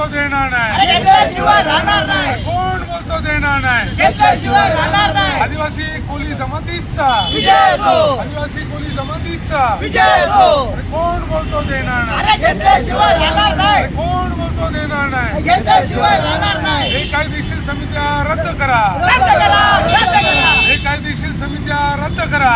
बोलतो देणार नाही. कोण बोलतो देणार नाही? आदिवासी कोली जमातीचा. आदिवासी कोली जमातीचा. कोण बोलतो देणार नाही? कोण बोलतो देणार नाही? हे कायदेशीर समित्या रद्द करा. हे कायदेशीर समित्या रद्द करा.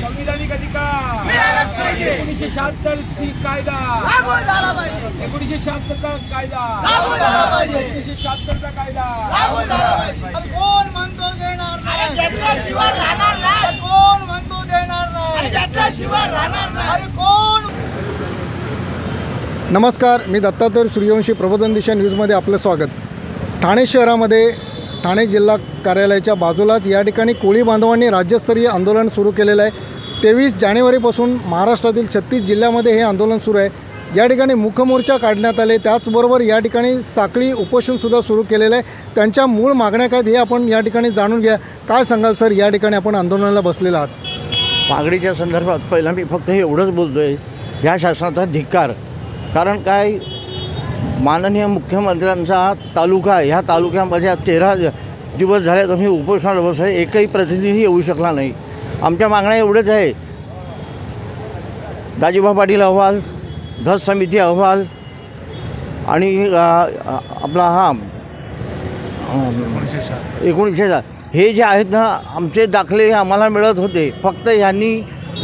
संविधानिक अधिकार. एकोणीसशे शहात्तर ची कायदा. लागू झाला पाहिजे. एकोणीसशे शहात्तरचा कायदा. लागू झाला पाहिजे. एकोणीसशे शहात्तरचा कायदा. लागू झाला पाहिजे. अरे कोण म्हणतो देणार अरे नाही राहणार नाही. कोण म्हणतो देणार अरे नाही राहणार नाही. अरे कोण? नमस्कार मी दत्तात्रय सूर्यवंशी प्रबोधन दिशा न्यूजमध्ये आपलं स्वागत. ठाणे शहरामध्ये ठाणे जिल्हा कार्यालयाच्या बाजूलाच या ठिकाणी कोळी बांधवांनी राज्यस्तरीय आंदोलन सुरू केलेलं आहे. तेवीस जानेवारीपासून महाराष्ट्रातील छत्तीस जिल्ह्यामध्ये हे आंदोलन सुरू आहे. या ठिकाणी मुखमोर्चा काढण्यात आले. त्याचबरोबर या ठिकाणी साखळी उपोषणसुद्धा सुरू केलेलं आहे. त्यांच्या मूळ मागण्या काय हे आपण या ठिकाणी जाणून घ्या. काय सांगाल सर? या ठिकाणी आपण आंदोलनाला बसलेला आहात. मागणीच्या संदर्भात पहिला मी फक्त हे एवढंच बोलतो आहे ह्या शासनाचा धिक्कार. कारण काय? माननीय मुख्यमंत्र्यांचा तालुका ह्या तालुक्यामध्ये तेरा दिवस झाले तुम्ही उपोषणाला बसले. एकही प्रतिनिधी येऊ शकला नाही. आमच्या मागण्या एवढंच आहे. दाजीबा पाटील अहवाल धस समिती अहवाल आणि आपला हा एकोणीसशे सात. हे जे आहेत ना आमचे दाखले आम्हाला मिळत होते. फक्त ह्यांनी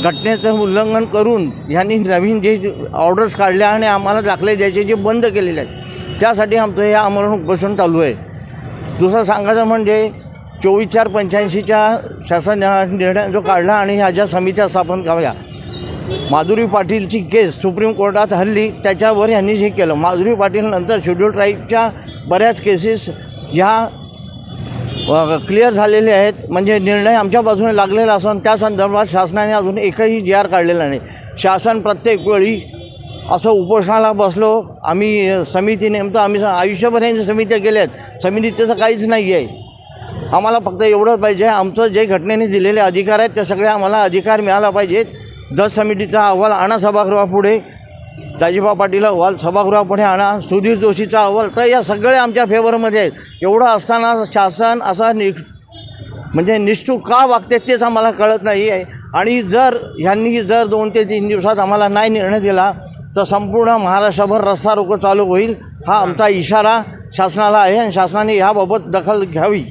घटनेचं उल्लंघन करून ह्यांनी नवीन जे ऑर्डर्स काढल्या आणि आम्हाला दाखले द्यायचे जे बंद केलेले आहेत. त्यासाठी आमचं हे आमरण उपोषण चालू आहे. दुसरं सांगायचं म्हणजे चोवीस चार पंच्याऐंशीच्या शासन निर्णय जो काढला आणि ह्या ज्या समित्या स्थापन कराव्या. माधुरी पाटीलची केस सुप्रीम कोर्टात हल्ली त्याच्यावर यांनी हे केलं. माधुरी पाटील नंतर शेड्यूल ट्राईबच्या बऱ्याच केसेस ह्या क्लिअर झालेले आहेत. म्हणजे निर्णय आमच्या बाजूने लागलेला असून त्या संदर्भात शासनाने अजून एकही जी आर काढलेला नाही. शासन प्रत्येक वेळी असं उपोषणाला बसलो. आम्ही समिती नेमतो आम्ही स- आयुष्यभर यांच्या समित्या गेल्या आहेत समितीत त्याचं काहीच नाही आहे आम्हाला फक्त एवढंच पाहिजे. आमचं जे घटनेने दिलेले अधिकार आहेत ते सगळे आम्हाला अधिकार मिळाला पाहिजेत दस समितीचा अहवाल आणा सभागृहापुढे. दाजीबा पाटील अहवाल सभागृहापुढे आणा. सुधीर जोशीचा अहवाल. तर या सगळे आमच्या फेवरमध्ये आहेत. एवढं असताना शासन असा नि म्हणजे निष्ठू का वागते तेच आम्हाला कळत नाही आहे आणि जर ह्यांनी जर दोन ते तीन दिवसात आम्हाला नाही निर्णय दिला तर संपूर्ण महाराष्ट्रभर रस्ता रोको चालू होईल. हा आमचा इशारा शासनाला आहे आणि शासनाने ह्याबाबत दखल घ्यावी.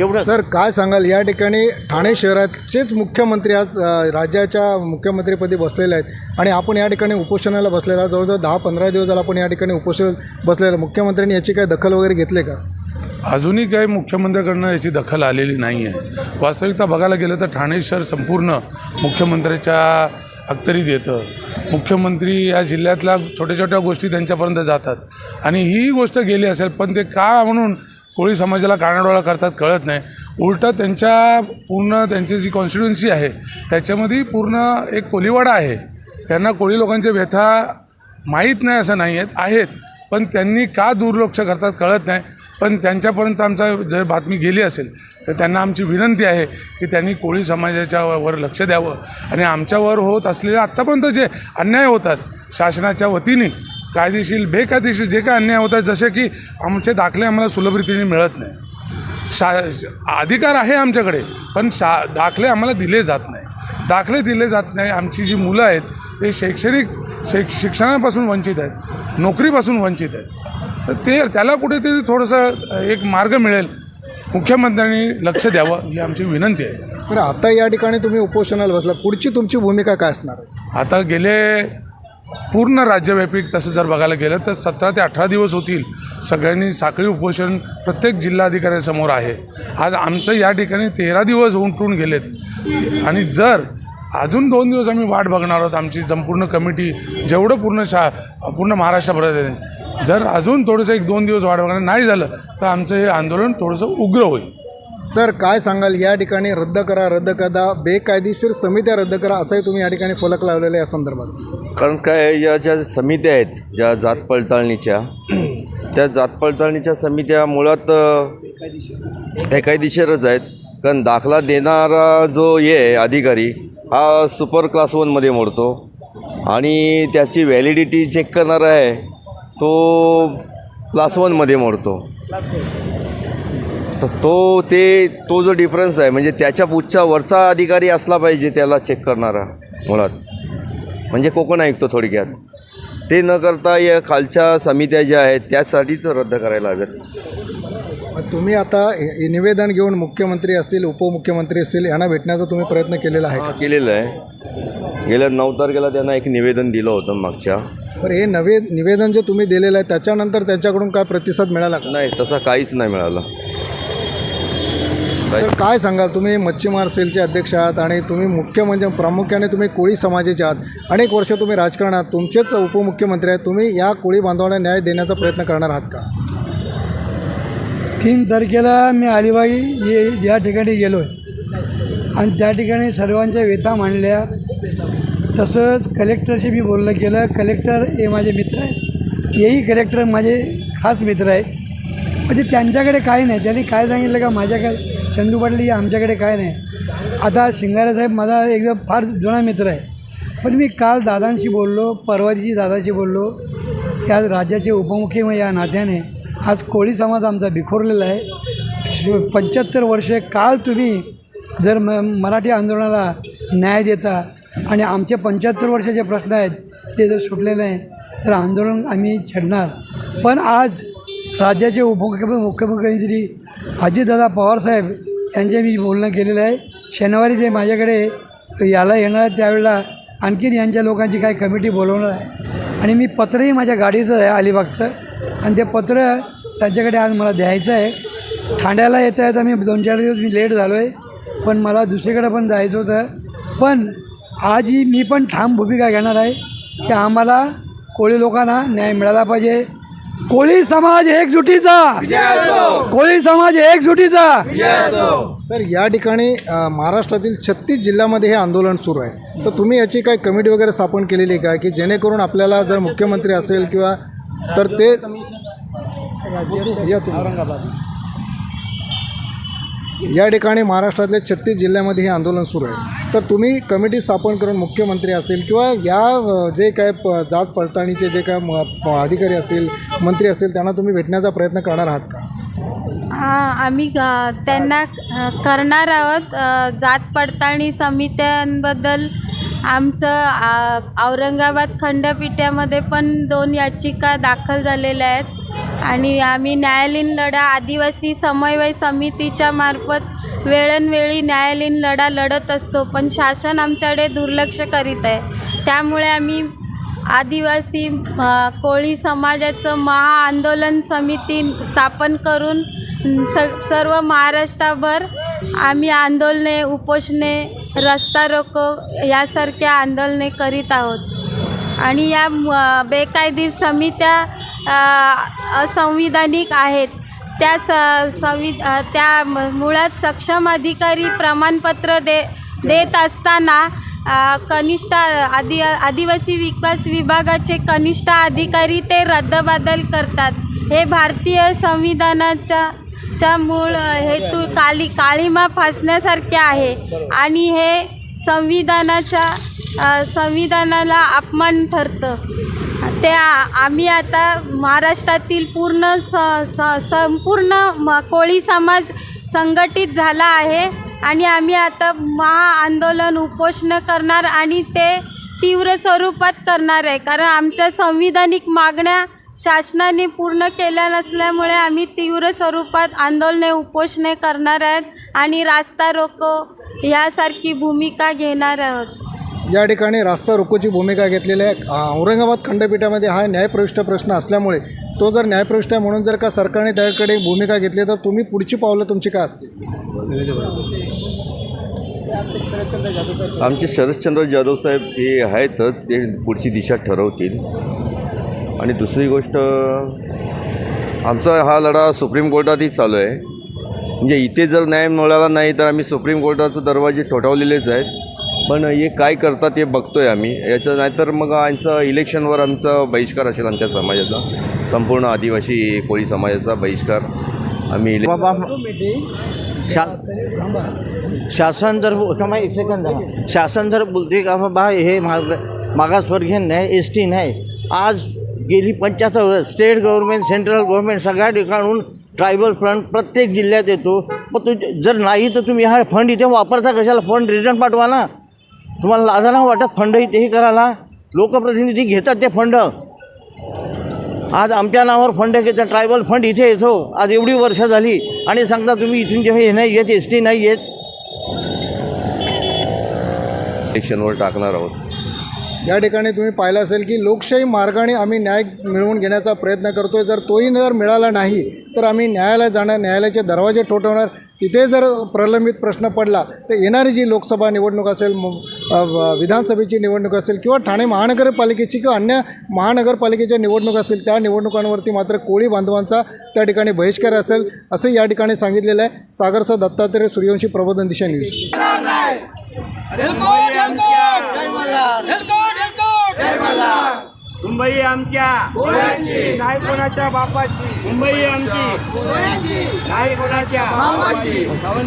एवढं. सर काय सांगाल? या ठिकाणी ठाणे शहराचेच मुख्यमंत्री आज राज्याच्या मुख्यमंत्रीपदी बसलेले आहेत. आणि आपण या ठिकाणी उपोषणाला बसलेला. जवळजवळ दहा पंधरा दिवस झाला आपण या ठिकाणी उपोषण बसलेलं आहे. मुख्यमंत्र्यांनी याची काय दखल वगैरे घेतले का? अजूनही काही मुख्यमंत्र्याकडनं याची दखल आलेली नाही आहे. वास्तविकता बघायला गेलं तर ठाणे शहर संपूर्ण मुख्यमंत्र्याच्या अखत्यारीत येतं मुख्यमंत्री या जिल्ह्यातल्या छोट्या छोट्या गोष्टी त्यांच्यापर्यंत जातात. आणि ही गोष्ट गेली असेल पण ते का म्हणून कोळी समाजाला कानाडोळा करतात कळत नाही. उलटं त्यांच्या पूर्ण त्यांची जी कॉन्स्टिट्युन्सी आहे त्याच्यामध्ये पूर्ण एक कोलीवाडा आहे. त्यांना कोळी लोकांच्या व्यथा माहीत नाही असं नाही आहेत आहेत. पण त्यांनी का दुर्लक्ष करतात कळत नाही. पण त्यांच्यापर्यंत आमचा जर बातमी गेली असेल तर त्यांना आमची विनंती आहे की त्यांनी कोळी समाजाच्या वर लक्ष द्यावं. आणि आमच्यावर होत असलेले आत्तापर्यंत जे अन्याय होतात शासनाच्या वतीने कायदेशीर बेकायदेशीर जे काय अन्याय होतात जसे की आमचे दाखले आम्हाला सुलभ रीतीने मिळत नाही. शा अधिकार आहे आमच्याकडे पण शा दाखले आम्हाला दिले जात नाही. दाखले दिले जात नाही आमची जी मुलं आहेत ते शैक्षणिक शिक शिक्षणापासून वंचित आहेत नोकरीपासून वंचित आहेत. तर ते त्याला कुठेतरी थोडंसं एक मार्ग मिळेल. मुख्यमंत्र्यांनी लक्ष द्यावं ही आमची विनंती आहे. तर आता या ठिकाणी तुम्ही उपोषणाला बसला. पुढची तुमची भूमिका काय असणार आहे? आता गेले पूर्ण राज्यव्यापी तसं जर बघायला गेलं तर सतरा ते अठरा दिवस होतील. सगळ्यांनी साखळी उपोषण प्रत्येक जिल्हाधिकाऱ्यासमोर आहे. आज आमचं या ठिकाणी तेरा दिवस उंटून गेलेत. आणि जर अजून दोन दिवस आम्ही वाट बघणार आहोत आमची संपूर्ण कमिटी जेवढं पूर्ण शा पूर्ण महाराष्ट्राभरात आहे जर अजून थोडंसं एक दोन दिवस वाट बघणार नाही झालं तर आमचं हे आंदोलन थोडंसं उग्र होईल. सर काय सांगाल? या ठिकाणी रद्द करा रद्द करा. बेकायदेशीर समित्या रद्द करा असंही तुम्ही या ठिकाणी फलक लावलेले या संदर्भात. कारण काय या ज्या समित्या आहेत ज्या जात पडताळणीच्या त्या जात पडताळणीच्या समित्या मुळात बेकायदेशीरच आहेत. कारण दाखला देणारा जो हे आहे अधिकारी हा सुपर क्लास वनमध्ये मोडतो. आणि त्याची व्हॅलिडिटी चेक करणारा आहे तो क्लास वनमध्ये मोडतो. तर तो ते तो जो डिफरन्स आहे म्हणजे त्याच्या पुढच्या वरचा अधिकारी असला पाहिजे त्याला चेक करणारा मुळात. म्हणजे कोकण आयुक्त थोडक्यात. ते न करता या खालच्या समित्या ज्या आहेत त्यासाठीच रद्द करायला हव्यात तुम्ही आता निवेदन घेऊन मुख्यमंत्री असतील उपमुख्यमंत्री असतील यांना भेटण्याचा तुम्ही प्रयत्न केलेला आहे का? केलेलं आहे. गेल्या नऊ तारखेला त्यांना एक निवेदन दिलं होतं मागच्या. बरं हे नवे निवेदन जे तुम्ही दिलेलं आहे त्याच्यानंतर त्यांच्याकडून काय प्रतिसाद मिळाला नाही तसा काहीच नाही मिळालं. तर काय सांगाल? तुम्ही मच्छीमार सेलचे अध्यक्ष आहात आणि तुम्ही मुख्य म्हणजे प्रामुख्याने तुम्ही कोळी समाजाचे आहात. अनेक वर्ष तुम्ही राजकारणात तुमचेच उपमुख्यमंत्री आहेत. तुम्ही या कोळी बांधवांना न्याय देण्याचा प्रयत्न करणार आहात का? तीन तारखेला मी अलिबाग ये या ठिकाणी गेलो आहे आणि त्या ठिकाणी सर्वांच्या व्यथा मांडल्या. तसंच कलेक्टरशी मी बोलणं केलं. कलेक्टर हे माझे मित्र आहेत. हेही कलेक्टर माझे खास मित्र आहेत. म्हणजे त्यांच्याकडे काय नाही. त्यांनी काय सांगितलं का माझ्याकडे? चंदू पाटील आमच्याकडे काय नाही. आता शिंगारे साहेब माझा एकदम फार जुना मित्र आहे. पण मी काल दादांशी बोललो परवा दिवशी दादाशी बोललो की आज राज्याचे उपमुख्यमंत्री या नात्याने आज कोळी समाज आमचा बिखोरलेला आहे. पंच्याहत्तर वर्षे काल तुम्ही जर म मराठी आंदोलनाला न्याय देता आणि आमचे पंच्याहत्तर वर्षाचे प्रश्न आहेत ते जर सुटले नाही तर आंदोलन आम्ही छेडणार. पण आज राज्याचे उपमुख्यमंत्री मुख्यमंत्री अजितदादा पवारसाहेब त्यांचे मी बोलणं केलेलं आहे. शनिवारी ते माझ्याकडे याला येणार आहे त्यावेळेला आणखीन यांच्या लोकांची काही कमिटी बोलवणार आहे. आणि मी पत्रही माझ्या गाडीचं आहे अलिबागचं. आणि ते पत्र त्यांच्याकडे आज मला द्यायचं आहे. ठाण्याला येता येता मी दोन चार दिवस मी लेट झालो आहे पण मला दुसरीकडे पण जायचं होतं. पण आजही मी पण ठाम भूमिका घेणार आहे की आम्हाला कोळी लोकांना न्याय मिळाला पाहिजे. कोळी समाज एकजुटीचा! कोळी समाज एकजुटीचा. सर या ठिकाणी महाराष्ट्रातील छत्तीस जिल्ह्यामध्ये हे आंदोलन सुरू आहे. तर तुम्ही याची काही कमिटी वगैरे स्थापन केलेली आहे का? की जेणेकरून आपल्याला जर मुख्यमंत्री असेल किंवा तर ते या ठिकाणी महाराष्ट्रातल्या छत्तीस जिल्ह्यामध्ये हे आंदोलन सुरू आहे. तर तुम्ही कमिटी स्थापन करून मुख्यमंत्री असतील किंवा या जे काय प जात पडताळणीचे जे काय म- प- अधिकारी असतील मंत्री असतील त्यांना तुम्ही भेटण्याचा प्रयत्न करणार आहात का? हां आम्ही त्यांना करणार आहोत. जात पडताळणी समित्यांबद्दल आमचं औरंगाबाद खंडपीठामध्ये पण दोन याचिका दाखल झालेल्या आहेत. आणि आम्ही न्यायालयीन लढा आदिवासी समन्वय समितीच्या मार्फत वेळोवेळी न्यायालयीन लढा लढत असतो पण शासन आमच्याकडे दुर्लक्ष करीत आहे. त्यामुळे आम्ही आदिवासी कोळी समाजाचं महाआंदोलन समिती स्थापन करून स सर्व महाराष्ट्राभर आम्ही आंदोलने उपोषणे रस्ता रोको यासारख्या आंदोलने करीत आहोत. आणि या बेकायदेशीर समित्या असंविधानिक आहेत. त्या स संवि त्या मुळात सक्षम अधिकारी प्रमाणपत्र दे देत असताना कनिष्ठ आदि आदिवासी विकास विभागाचे कनिष्ठ अधिकारी ते रद्दबादल करतात. हे भारतीय संविधानाच्या च्या मूळ हेतू काली काळीमा फासण्यासारखे आहे. आणि हे संविधानाच्या संविधानाला अपमान ठरतं. ते आम्ही आता महाराष्ट्रातील पूर्ण स स संपूर्ण म कोळी समाज संघटित झाला आहे. आणि आम्ही आता महाआंदोलन उपोषण करणार आणि ते तीव्र स्वरूपात करणार आहे. कारण आमच्या संविधानिक मागण्या शासनाने पूर्ण केल्या नसल्यामुळे आम्ही तीव्र स्वरूपात आंदोलने उपोषणे करणार आहेत आणि रास्ता रोको यासारखी भूमिका घेणार आहोत. या ठिकाणी रास्ता रोकोची भूमिका घेतलेली आहे. औरंगाबाद खंडपीठामध्ये हा न्यायप्रविष्ट प्रश्न असल्यामुळे तो जर न्यायप्रविष्ट आहे म्हणून जर का सरकारने त्याकडे भूमिका घेतली तर तुम्ही पुढची पावलं तुमची काय असतील? आमचे शरदचंद्र जाधव साहेब ते आहेतच ते पुढची दिशा ठरवतील. आणि दुसरी गोष्ट आमचा हा लढा सुप्रीम कोर्टातही चालू आहे. म्हणजे इथे जर न्याय मिळाला नाही तर आम्ही सुप्रीम कोर्टाचे दरवाजे ठोठावलेलेच आहेत. पण हे काय करतात हे आहे आम्ही. याचं नाहीतर मग आमचं इलेक्शनवर आमचा बहिष्कार असेल आमच्या समाजाचा. संपूर्ण आदिवासी कोळी समाजाचा बहिष्कार. आम्ही इले बाबा शा शासन जर थांबा एक सेकंद शासन जर बोलते का बाबा हे माग मागासवर्गीय नाही एस टी नाही. आज गेली पंच्याहत्तर वर्ष स्टेट गव्हर्नमेंट सेंट्रल गव्हर्नमेंट सगळ्या ठिकाणून ट्रायबल फंड प्रत्येक जिल्ह्यात येतो. मग तू जर नाही तर तुम्ही हा फंड इथे वापरता कशाला फंड रिटर्न पाठवा ना? तुम्हाला लाजा ना वाटत? फंड हे करायला? लोकप्रतिनिधी घेतात ते फंड. आज आमच्या नावावर फंड घेतात. ट्रायबल फंड इथे येतो. आज एवढी वर्ष झाली. आणि सांगता तुम्ही इथून जेव्हा हे नाही येत एस टी नाही येत. इलेक्शनवर टाकणार आहोत. या ठिकाणी तुम्ही पाहिलं असेल की लोकशाही मार्गाने आम्ही न्याय मिळवून घेण्याचा प्रयत्न करतोय. जर तोही जर मिळाला नाही तर आम्ही न्यायालयात जाणार न्यायालयाचे दरवाजे ठोठवणार. तिथे जर प्रलंबित प्रश्न पडला तर येणारी जी लोकसभा निवडणूक असेल विधानसभेची निवडणूक असेल किंवा ठाणे महानगरपालिकेची किंवा अन्य महानगरपालिकेच्या निवडणूक असतील त्या निवडणुकांवरती मात्र कोळी बांधवांचा त्या ठिकाणी बहिष्कार असेल असं या ठिकाणी सांगितलेलं आहे. सागरचा दत्तात्रय सूर्यवंशी प्रबोधन दिशा न्यूज मुंबई आमच्या. नाही कोणाच्या बापाची. मुंबई आमची. नाही कोणाच्या.